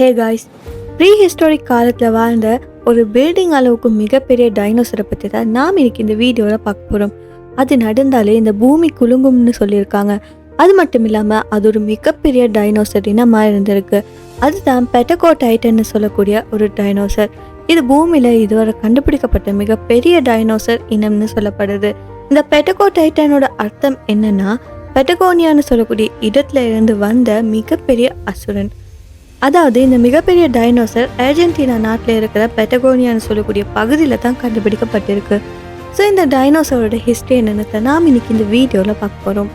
Hey guys pre historic காலத்தில் வாழ்ந்த ஒரு பில்டிங் அளவுக்கு மிகப்பெரிய டைனோசரை பற்றி தான் நாம் இன்னைக்கு இந்த வீடியோவில் பார்க்க போகிறோம் அது நடந்தாலே இந்த பூமி குலுங்கும்னு சொல்லியிருக்காங்க. அது மட்டும் இல்லாமல் அது ஒரு மிகப்பெரிய டைனோசர் இனமாக இருந்திருக்கு. அதுதான் பெட்டகோ டைட்டன்னு சொல்லக்கூடிய ஒரு டைனோசர் இது பூமியில் இதுவரை கண்டுபிடிக்கப்பட்ட மிகப்பெரிய டைனோசர் இனம்னு சொல்லப்படுது. இந்த பெட்டகோ டைட்டனோட அர்த்தம் என்னன்னா பெட்டகோனியான்னு சொல்லக்கூடிய இடத்துல இருந்து வந்த மிகப்பெரிய அசுரன். அதாவது இந்த மிகப்பெரிய டைனோசர் அர்ஜென்டினா நாட்டில் இருக்கிற பெட்டகோனியான்னு சொல்லக்கூடிய பகுதியில் தான் கண்டுபிடிக்கப்பட்டிருக்கு. ஸோ இந்த டைனோசரோட ஹிஸ்ட்ரி என்னென்னு நாம் இன்னைக்கு இந்த வீடியோவில் பார்க்க போகிறோம்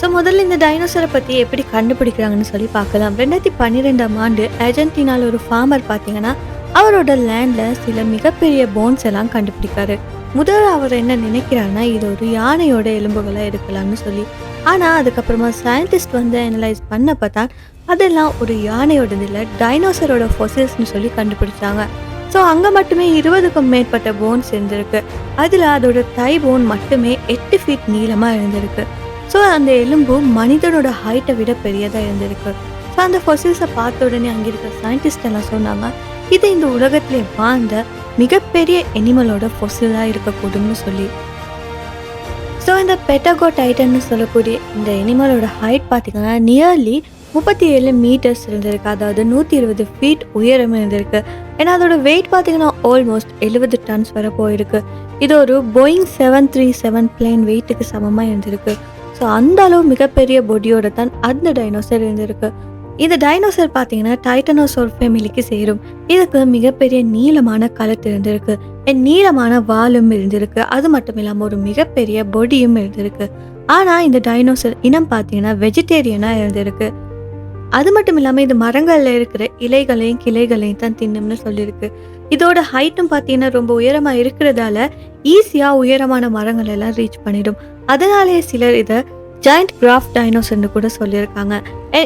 ஸோ முதல்ல இந்த டைனோசரை பற்றி எப்படி கண்டுபிடிக்கிறாங்கன்னு சொல்லி பார்க்கலாம். ரெண்டாயிரத்தி பன்னிரெண்டாம் ஆண்டு அர்ஜென்டினாவில் ஒரு ஃபார்மர் பார்த்தீங்கன்னா அவரோட லேண்டில் சில மிகப்பெரிய போன்ஸ் எல்லாம் கண்டுபிடிக்காரு முதல் அவர் என்ன நினைக்கிறாருன்னா இது ஒரு யானையோட எலும்புகளாக இருக்கலாம்னு சொல்லி. ஆனால் அதுக்கப்புறமா சயின்டிஸ்ட் வந்து அனலைஸ் பண்ணப்போ தான் அதெல்லாம் ஒரு யானையோடது இல்லை டைனோசரோட ஃபொசில்ஸ்னு சொல்லி கண்டுபிடிச்சாங்க. ஸோ அங்கே மட்டுமே இருபதுக்கும் மேற்பட்ட போன்ஸ் இருந்திருக்கு. அதில் அதோட தை போன் மட்டுமே எட்டு ஃபீட் நீளமாக இருந்திருக்கு. ஸோ அந்த எலும்பு மனிதனோட ஹைட்டை விட பெரியதாக இருந்திருக்கு. ஸோ அந்த ஃபொசில்ஸை பார்த்த உடனே அங்கே இருக்கிற சயின்டிஸ்ட் எல்லாம் சொன்னாங்க இது இந்த உலகத்திலே வாழ்ந்த மிகப்பெரிய எனிமலோட ஃபொசிலாக இருக்கக்கூடும்னு சொல்லி. ஸோ இந்த பெட்டகோ டைட்டன்னு சொல்லக்கூடிய இந்த எனிமலோட ஹைட் பார்த்தீங்கன்னா நியர்லி முப்பத்தி ஏழு மீட்டர்ஸ் இருந்திருக்கு. அதாவது நூற்றி இருபது ஃபீட் உயரம் இருந்திருக்கு. ஏன்னா அதோட வெயிட் பார்த்தீங்கன்னா ஆல்மோஸ்ட் எழுபது டன்ஸ் வரை போயிருக்கு. இது ஒரு Boeing seven three seven plane வெயிட்டுக்கு சமமாக இருந்திருக்கு. ஸோ அந்த அளவு மிகப்பெரிய பொடியோட தான் அந்த டைனோசர் இருந்திருக்கு. இந்த டைனோசர் பார்த்தீங்கன்னா டைட்டனோசோர் ஃபேமிலிக்கு சேரும். இதுக்கு மிகப்பெரிய நீளமான கழுத்து இருந்திருக்கு நீளமான வாலும் இருந்திருக்கு. அது மட்டும் இல்லாமல் ஒரு மிகப்பெரிய பொடியும் இருந்திருக்கு. ஆனால் இந்த டைனோசர் இனம் பார்த்தீங்கன்னா வெஜிடேரியனாக இருந்திருக்கு. அது மட்டும் இல்லாமல் இது மரங்களில் இருக்கிற இலைகளையும் கிளைகளையும் தான் தின்னும்னு சொல்லியிருக்கு இதோட ஹைட்டும் பார்த்தீங்கன்னா ரொம்ப உயரமாக இருக்கிறதால ஈஸியாக உயரமான மரங்கள் எல்லாம் ரீச் பண்ணிடும். அதனாலேயே சிலர் இதை ஜாயிண்ட் கிராஃப் டைனோசர்னு கூட சொல்லியிருக்காங்க.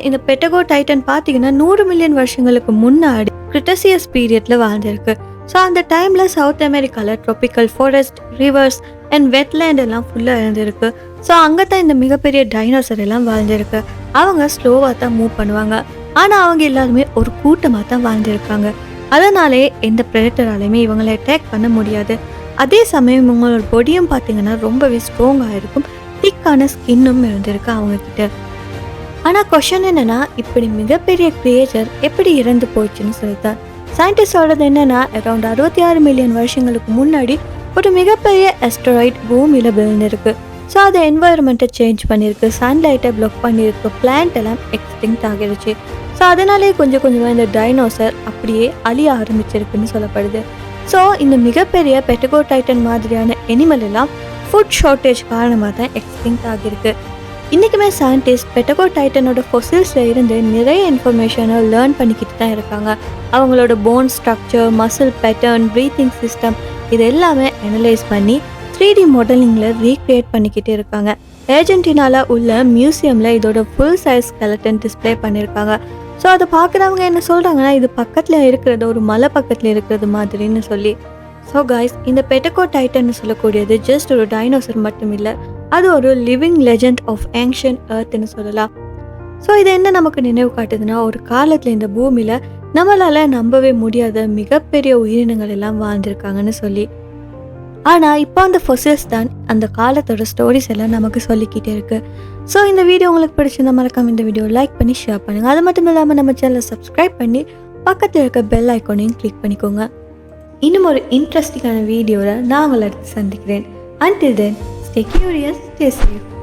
இந்த பெட்டகோ டைட்டன் பார்த்தீங்கன்னா நூறு மில்லியன் வருஷங்களுக்கு முன்னாடி கிரிட்டசியஸ் பீரியட்ல வாழ்ந்திருக்கு. ஸோ அந்த டைமில் சவுத் அமெரிக்காவில் tropical forest rivers and wetland எல்லாம் ஃபுல்லாக இருந்திருக்கு. ஸோ அங்கே தான் இந்த மிகப்பெரிய டைனோசர் எல்லாம் வாழ்ந்திருக்கு. அவங்க ஸ்லோவாக தான் மூவ் பண்ணுவாங்க. ஆனால் அவங்க எல்லாருமே ஒரு கூட்டமாக தான் வாழ்ந்திருக்காங்க. அதனாலே எந்த ப்ரெடட்டராலையுமே இவங்களை அட்டாக் பண்ண முடியாது. அதே சமயம் இவங்களோட பொடியும் பார்த்தீங்கன்னா ரொம்பவே ஸ்ட்ராங்காக இருக்கும். திக்கான ஸ்கின்னும் இருந்திருக்கு அவங்க கிட்ட ஆனால் கொஷன் என்னென்னா இப்படி மிகப்பெரிய கிரியேச்சர் எப்படி இறந்து போச்சுன்னு சொல்லித்தான். சயின்டிஸ்ட் என்னென்னா அரௌண்ட் அறுபத்தி ஆறு மில்லியன் வருஷங்களுக்கு முன்னாடி ஒரு மிகப்பெரிய அஸ்ட்ராய்ட் பூமியில் விழுந்திருக்கு. ஸோ அது என்வாயர்மெண்ட்டை சேஞ்ச் பண்ணியிருக்கு சன்லைட்டை பிளாக் பண்ணியிருக்கு பிளான்ட் எல்லாம் எக்ஸ்டிங்க்ட் ஆகிடுச்சு ஸோ அதனாலே கொஞ்சம் கொஞ்சமாக இந்த டைனோசர் அப்படியே அழிய ஆரம்பிச்சிருக்குன்னு சொல்லப்படுது. ஸோ இந்த மிகப்பெரிய பெட்டகோ டைட்டன் மாதிரியான எனிமல் எல்லாம் ஃபுட் ஷார்ட்டேஜ் காரணமாக தான் எக்ஸ்டிங்க்ட் ஆகியிருக்கு. இன்றைக்குமே சயின்டிஸ்ட் பெட்டகோ டைட்டனோட ஃபொசில்ஸில் இருந்து நிறைய இன்ஃபர்மேஷனை லேர்ன் பண்ணிக்கிட்டு தான் இருக்காங்க. அவங்களோட bone structure muscle pattern breathing system இது எல்லாமே அனலைஸ் பண்ணி த்ரீ டி மாடலிங்கில் ரீக்ரியேட் பண்ணிக்கிட்டு இருக்காங்க. ஏர்ஜென்டினாவில் உள்ள மியூசியமில் இதோட ஃபுல் சைஸ் ஸ்கெலட்டன் டிஸ்ப்ளே பண்ணியிருக்காங்க. ஸோ அதை பார்க்குறவங்க என்ன சொல்கிறாங்கன்னா இது பக்கத்தில் இருக்கிறது ஒரு மலை பக்கத்தில் இருக்கிறது மாதிரின்னு சொல்லி ஸோ காய்ஸ் இந்த பெட்டகோ டைட்டன்னு சொல்லக்கூடியது ஜஸ்ட் ஒரு டைனோசர் மட்டும் இல்லை அது ஒரு லிவிங் லெஜண்ட் ஆஃப் ஏன்ஷியன் எர்த்னு சொல்லலாம். ஸோ இது என்ன நமக்கு நினைவு காட்டுதுன்னா ஒரு காலத்தில் இந்த பூமியில் நம்மளால் நம்பவே முடியாத மிகப்பெரிய உயிரினங்கள் எல்லாம் வாழ்ந்திருக்காங்கன்னு சொல்லி. ஆனால் இப்போ அந்த ஃபொசில்ஸ் தான் அந்த காலத்தோட ஸ்டோரிஸ் எல்லாம் நமக்கு சொல்லிக்கிட்டே இருக்குது ஸோ இந்த வீடியோ உங்களுக்கு பிடிச்சிருந்தா மறக்காம இந்த வீடியோ லைக் பண்ணி ஷேர் பண்ணுங்கள் அது மட்டும் இல்லாமல் நம்ம சேனலை சப்ஸ்கிரைப் பண்ணி பக்கத்தில் இருக்க பெல் ஐக்கோனையும் கிளிக் பண்ணிக்கோங்க. இன்னும் ஒரு இன்ட்ரெஸ்டிங்கான வீடியோவில் நான் உங்களை அடுத்து சந்திக்கிறேன். Until then stay curious stay safe